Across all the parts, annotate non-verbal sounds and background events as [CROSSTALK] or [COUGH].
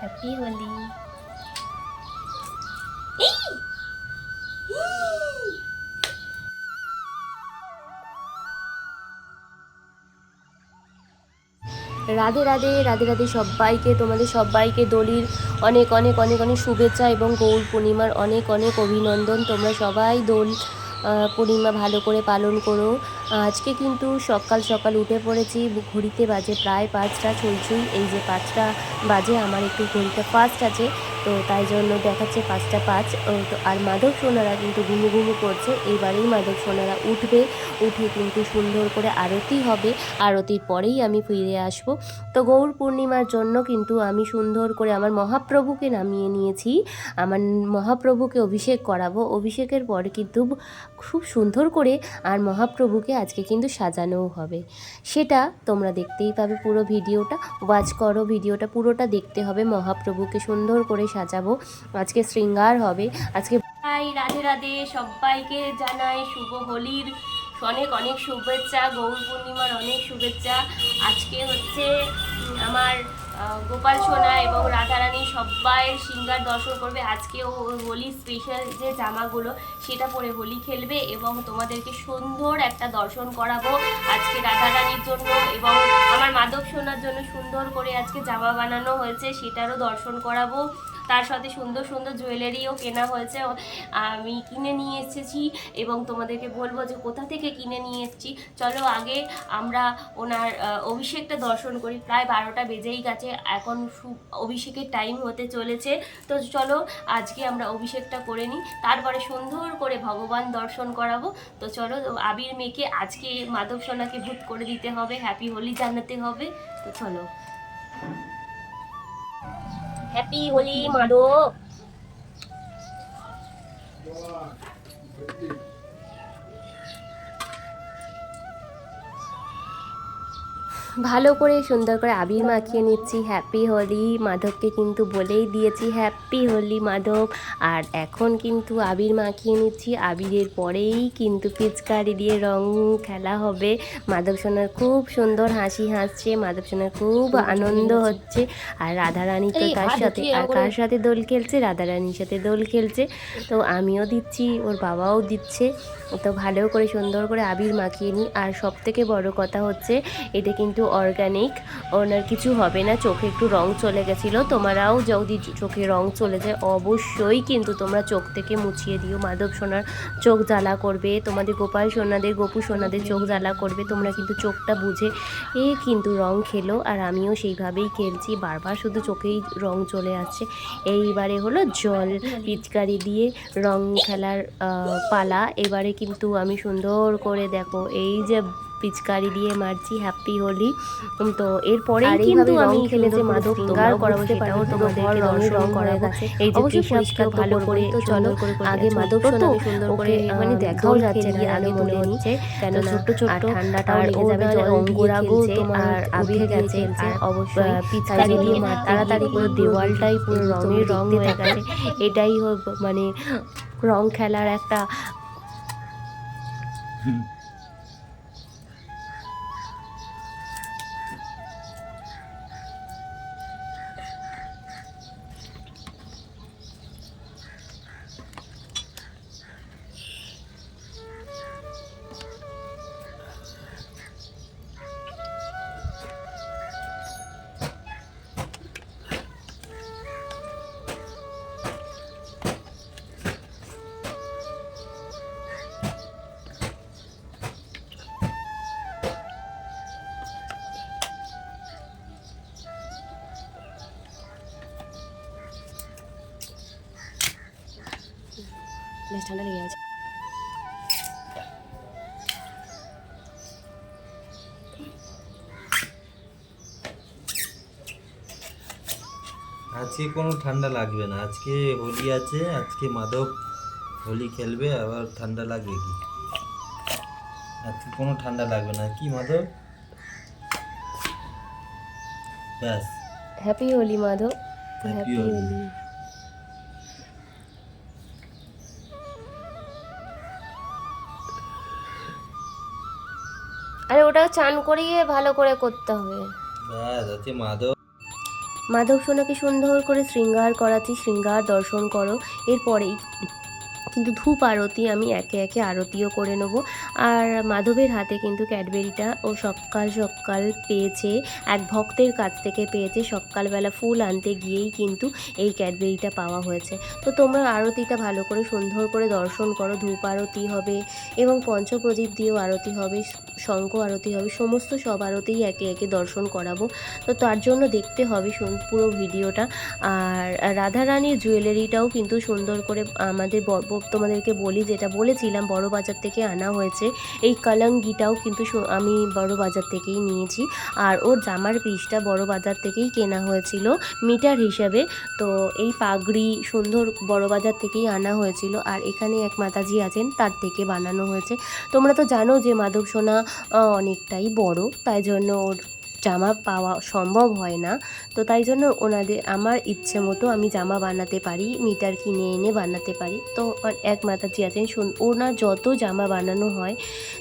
Happy Holi [GASPS] Radhe Radhe Radhe Radhe সবাইকে, তোমাদের সবাইকে দোলির অনেক অনেক অনেক অনেক শুভেচ্ছা এবং গৌর পূর্ণিমার অনেক অনেক অভিনন্দন। তোমরা সবাই দোল পূর্ণিমা ভালো করে পালন করো। আজকে কিন্তু সকাল সকাল উঠে পড়েছি ঘড়িতে বাজে প্রায় পাঁচটা, চলছুই। এই যে পাঁচটা বাজে, আমার একটু ঘড়িটা ফাস্ট আছে, তো তাই জন্য দেখাচ্ছে পাঁচটা পাঁচ। তো আর মাধব সোনারা কিন্তু ঘুমু ঘুমু করছে। এইবারেই মাধব সোনারা উঠবে, উঠে কিন্তু সুন্দর করে আরতি হবে। আরতির পরেই আমি ফিরে আসব। তো গৌর পূর্ণিমার জন্য কিন্তু আমি সুন্দর করে আমার মহাপ্রভুকে নামিয়ে নিয়েছি। আমার মহাপ্রভুকে অভিষেক করাবো। অভিষেকের পরে কিন্তু খুব সুন্দর করে আর মহাপ্রভুকে আজকে কিন্তু সাজানোও হবে। সেটা তোমরা দেখতেই পাবে পুরো ভিডিওটা। ওয়াচ করো, ভিডিওটা পুরোটা দেখতে হবে। মহাপ্রভুকে সুন্দর করে সাজাবো। আজকে শৃঙ্গার হবে। আজকে হাই, রাধে রাধে। সবাইকে জানাই শুভ হোলির অনেক অনেক শুভেচ্ছা। গৌর পূর্ণিমার অনেক শুভেচ্ছা। আজকে হচ্ছে আমার গোপাল সোনা এবং রাধারানী সবাই সিঙ্গার দর্শন করবে। আজকেও হোলি স্পেশাল যে জামাগুলো, সেটা পরে হোলি খেলবে এবং তোমাদেরকে সুন্দর একটা দর্শন করাবো আজকে রাধারানীর জন্য এবং আমার মাধব সোনার জন্য সুন্দর করে আজকে জামা বানানো হয়েছে, সেটারও দর্শন করাবো। তার সাথে সুন্দর সুন্দর জুয়েলারিও কেনা হয়েছে। আমি কিনে নিয়ে এসেছি এবং তোমাদেরকে বলব যে কোথা থেকে কিনে নিয়ে এসেছি। চলো আগে আমরা ওনার অভিষেকটা দর্শন করি। প্রায় বারোটা বেজেই গেছে। এখন অভিষেকের টাইম হতে চলেছে। তো চলো আজকে আমরা অভিষেকটা করে নিই। তারপরে সুন্দর করে ভগবান দর্শন করাবো। তো চলো, আবির মেয়েকে আজকে মাধব সোনাকে ভূত করে দিতে হবে হ্যাপি হোলি জানাতে হবে। তো চলো। হ্যাপি হোলি মাধব ভালো করে সুন্দর করে আবির মাখিয়ে নিচ্ছি। হ্যাপি হোলি মাধবকে কিন্তু বলেই দিয়েছি হ্যাপি হোলি মাধব। আর এখন কিন্তু আবির মাখিয়ে নিচ্ছি। আবিরের পরেই কিন্তু পিচকারি দিয়ে রং খেলা হবে। মাধব সোনার খুব সুন্দর হাসি হাসছে মাধব সোনার খুব আনন্দ হচ্ছে। আর রাধারানী তো তার সাথে আর কার সাথে দোল খেলছে? রাধারানীর সাথে দোল খেলছে। তো আমিও দিচ্ছি ওর বাবাও দিচ্ছে। তো ভালো করে সুন্দর করে আবির মাখিয়ে নিই আর সব থেকে বড় কথা হচ্ছে এটা কিন্তু অর্গানিক ওনার কিছু হবে না, চোখে একটু রং চলে গেছিল, তোমরাও যদি চোখে রং চলে যায়, অবশ্যই কিন্তু তোমরা চোখ থেকে মুছিয়ে দিও। মাধব সোনার চোখ জ্বালা করবে, তোমাদের গোপাল সোনাদের, গোপু সোনাদের চোখ জ্বালা করবে, তোমরা কিন্তু চোখটা বুঝে, এ কিন্তু রং খেলো, আর আমিও সেইভাবেই খেলছি, বারবার শুধু চোখেই রং চলে আসছে। এইবারে হলো জল পিচকারি দিয়ে রং খেলার পালা, এবারে কিন্তু আমি সুন্দর করে দেখো, এই যে পিচকারি দিয়ে মারছি হ্যাপি হোলি। তো এরপরে কিন্তু আমি খেলে করে মাদক তোমরাও করাবো সেটাও তোমাদেরকে দর্শন রং করাবো। এই যে পরিষ্কার ভালো করে তো চলো আগে। মাদক তো সুন্দর করে মানে দেখাও যাচ্ছে না আগে মনে হচ্ছে। কেন ছোট্ট ঠান্ডাটাও আর লেগে যাবে অঙ্গরাগও তোমার আবির গেছে, আর অবশ্যই পিচকারি দিয়ে মার তাড়াতাড়ি পুরো দেওয়ালটাই পুরো রঙের রং হয়ে গেছে। এটাই মানে রং খেলার একটা বেশ ঠান্ডা লেগে গেছে। আজকে কোনো ঠান্ডা লাগবে না। আজকে হোলি আছে আজকে মাধব হোলি খেলবে আবার ঠান্ডা লাগবে কি? আজকে কোনো ঠান্ডা লাগবে না। কি মাধব? ব্যাস। হ্যাপি হোলি মাধব। হ্যাপি হোলি চান করিয়ে ভালো করে করতে হবে। মাধব মাধব সোনাকে সুন্দর করে শৃঙ্গার করাচ্ছি শৃঙ্গার দর্শন করো। এরপরেই কিন্তু ধূপ আরতি আমি একে একে আরতিও করে নেব। আর মাধবের হাতে কিন্তু ক্যাডবেরিটা ও সকাল সকাল পেয়েছে, এক ভক্তের কাছ থেকে পেয়েছে। সকালবেলা ফুল আনতে গিয়েই কিন্তু এই ক্যাডবেরিটা পাওয়া হয়েছে। তো তোমরা আরতিটা ভালো করে সুন্দর করে দর্শন করো। ধূপ আরতি হবে এবং পঞ্চপ্রদীপ দিয়েও আরতি হবে, শঙ্খ আরতি হবে, সমস্ত সব আরতিই একে একে দর্শন করাবো। তো তার জন্য দেখতে হবে পুরো ভিডিওটা। আর রাধারানীর জুয়েলারিটাও কিন্তু সুন্দর করে আমাদের ব- ব- তোমাদেরকে বলি, যেটা বলেছিলাম, বড় বাজার থেকে আনা হয়েছে। এই কলঙ্গিটাও কিন্তু আমি বড় বাজার থেকেই নিয়েছি। আর ওর জামার পিসটা বড় বাজার থেকেই কেনা হয়েছিল, মিটার হিসাবে। তো এই পাগড়ি সুন্দর বড় বাজার থেকেই আনা হয়েছিল, আর এখানে এক মাতাজি আছেন, তার থেকে বানানো হয়েছে। তোমরা তো জানো যে মাধব সোনা অনেকটাই বড়, তাই জন্য ওর জামা পাওয়া সম্ভব হয় না। তো তাই জন্য ওনাদের আমার ইচ্ছে মতো আমি জামা বানাতে পারি, মিটার কিনে এনে বানাতে পারি। তো এক মাতাজি আছেন ওনার যত জামা বানানো হয়,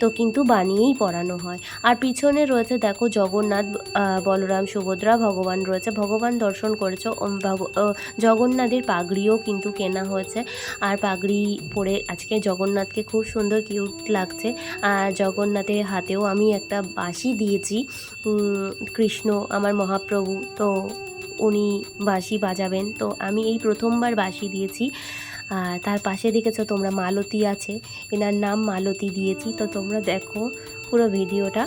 তো কিন্তু বানিয়েই পরানো হয়। আর পিছনে রয়েছে, দেখো, জগন্নাথ বলরাম, সুভদ্রা, ভগবান রয়েছে। ভগবান দর্শন করেছ জগন্নাথের পাগড়িও কিন্তু কেনা হয়েছে। আর পাগড়ি পরে আজকে জগন্নাথকে খুব সুন্দর কিউট লাগছে। আর জগন্নাথের হাতেও আমি একটা বাঁশি দিয়েছি। কৃষ্ণ আমার মহাপ্রভু, তো উনি বাঁশি বাজাবেন। তো আমি এই প্রথমবার বাঁশি দিয়েছি। আর তার পাশে দেখেছ তোমরা মালতী আছে। এনার নাম মালতী দিয়েছি। তো তোমরা দেখো পুরো ভিডিওটা।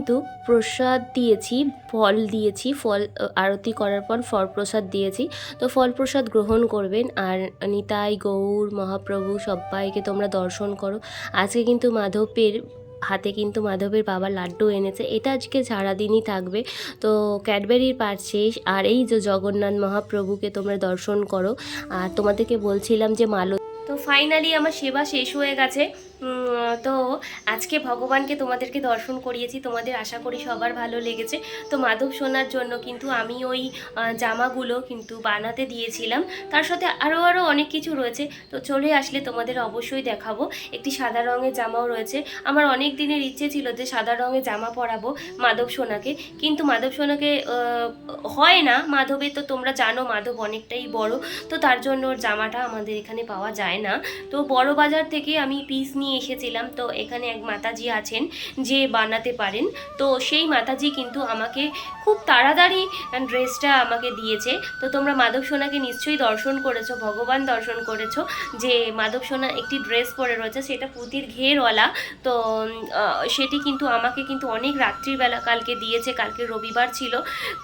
কিন্তু প্রসাদ দিয়েছি, ফল দিয়েছি, ফল আরতি করার পর ফল প্রসাদ দিয়েছি। তো ফল প্রসাদ গ্রহণ করবেন আর নিতাই, গৌর, মহাপ্রভু সবাইকে তোমরা দর্শন করো। আজকে কিন্তু মাধবের হাতে কিন্তু মাধবের বাবা লাড্ডু এনেছে। এটা আজকে সারাদিনই থাকবে। তো ক্যাডবেরির পারচেস আর এই যে জগন্নাথ মহাপ্রভুকে তোমরা দর্শন করো। আর তোমাদেরকে বলছিলাম যে মালো তো ফাইনালি আমার সেবা শেষ হয়ে গেছে। তো আজকে ভগবানকে তোমাদেরকে দর্শন করিয়েছি, তোমাদের আশা করি সবার ভালো লেগেছে। তো মাধব সোনার জন্য কিন্তু আমি ওই জামাগুলো কিন্তু বানাতে দিয়েছিলাম। তার সাথে আরও আরও অনেক কিছু রয়েছে। তো চলে আসলে তোমাদের অবশ্যই দেখাবো। একটি সাদা রঙের জামাও রয়েছে। আমার অনেক দিনের ইচ্ছে ছিল যে সাদা রঙের জামা পরাবো মাধব সোনাকে। কিন্তু মাধব সোনাকে হয় না। মাধবে তো তোমরা জানো মাধব অনেকটাই বড়। তো তার জন্য ওর জামাটা আমাদের এখানে পাওয়া যায় না। তো বড় বাজার থেকে আমি পিস নিয়ে এসেছিলাম। তো এখানে এক মাতাজি আছেন যে বানাতে পারেন। তো সেই মাতাজি কিন্তু আমাকে খুব তাড়াতাড়ি ড্রেসটা আমাকে দিয়েছে। তো তোমরা মাধব সোনাকে নিশ্চয়ই দর্শন করেছ, ভগবান দর্শন করেছ যে মাধব সোনা একটি ড্রেস পরে রয়েছে, সেটা পুঁতির ঘেরওয়ালা। তো সেটি কিন্তু আমাকে কিন্তু অনেক রাত্রিবেলা কালকে দিয়েছে, কালকে রবিবার ছিল।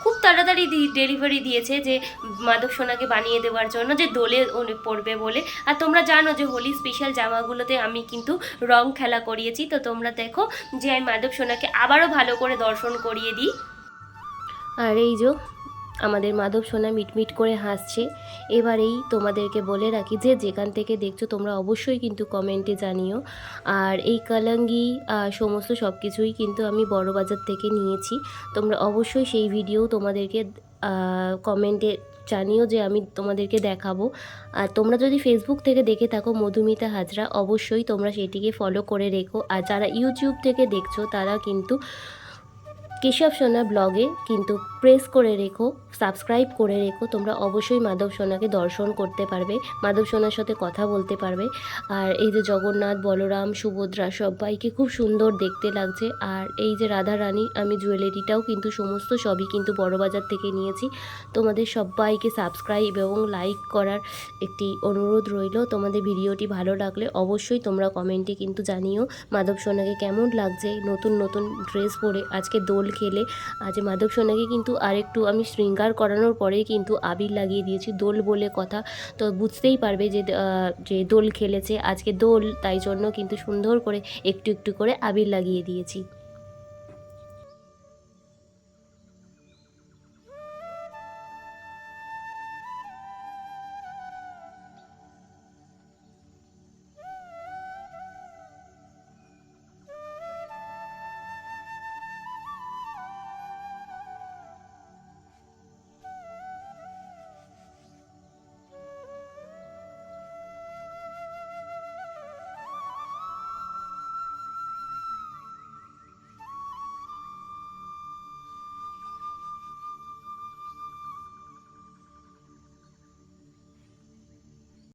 খুব তাড়াতাড়ি ডেলিভারি দিয়েছে যে মাধব সোনাকে বানিয়ে দেওয়ার জন্য, যে দোলে পড়বে বলে। আর তোমরা জানো যে হোলি স্পেশাল জামাগুলোতে আমি কিন্তু রং খেলা করিয়েছি। তো তোমরা দেখো যে আমি মাধব সোনাকে আবারও ভালো করে দর্শন করিয়ে দিই। আর এই যে আমাদের মাধব সোনা মিটমিট করে হাসছে। এবারেই তোমাদেরকে বলে রাখি, যে যেখান থেকে দেখছ তোমরা অবশ্যই কিন্তু কমেন্টে জানিও। আর এই কালাঙ্গি সমস্ত সব কিছুই কিন্তু আমি বড় বাজার থেকে নিয়েছি। তোমরা অবশ্যই সেই ভিডিও তোমাদেরকে কমেন্টে জানিও যে আমি তোমাদেরকে দেখাবো। আর তোমরা যদি ফেসবুক থেকে দেখে থাকো মধুমিতা হাজরা, অবশ্যই তোমরা সেটিকে ফলো করে রেখো। আর যারা ইউটিউব থেকে দেখছ, তারা কিন্তু কেশব সোনা ব্লগে কিন্তু প্রেস করে রেখো, সাবস্ক্রাইব করে রেখো, তোমরা অবশ্যই মাধব সোনাকে দর্শন করতে পারবে, মাধব সোনার সাথে কথা বলতে পারবে। আর এই যে জগন্নাথ, বলরাম, সুভদ্রা সবাইকে খুব সুন্দর দেখতে লাগছে। আর এই যে রাধা রানী, আমি জুয়েলারিটাও কিন্তু সমস্ত সবই কিন্তু বড়বাজার থেকে নিয়েছি। তোমাদের সবাইকে সাবস্ক্রাইব এবং লাইক করার একটি অনুরোধ রইল। তোমাদের ভিডিওটি ভালো লাগলে অবশ্যই তোমরা কমেন্টে কিন্তু জানিও, মাধব সোনাকে কেমন লাগছে, নতুন নতুন ড্রেস পরে আজকে দোল খেলে। আজ মাধব সোনাকে কিন্তু আরেকটু আমি শৃঙ্গার করানোর পরেই কিন্তু আবির লাগিয়ে দিয়েছি দোল বলে কথা। তো বুঝতেই পারবে যে যে দোল খেলেছে। আজকে দোল, তাই জন্য কিন্তু সুন্দর করে একটু একটু করে আবির লাগিয়ে দিয়েছি।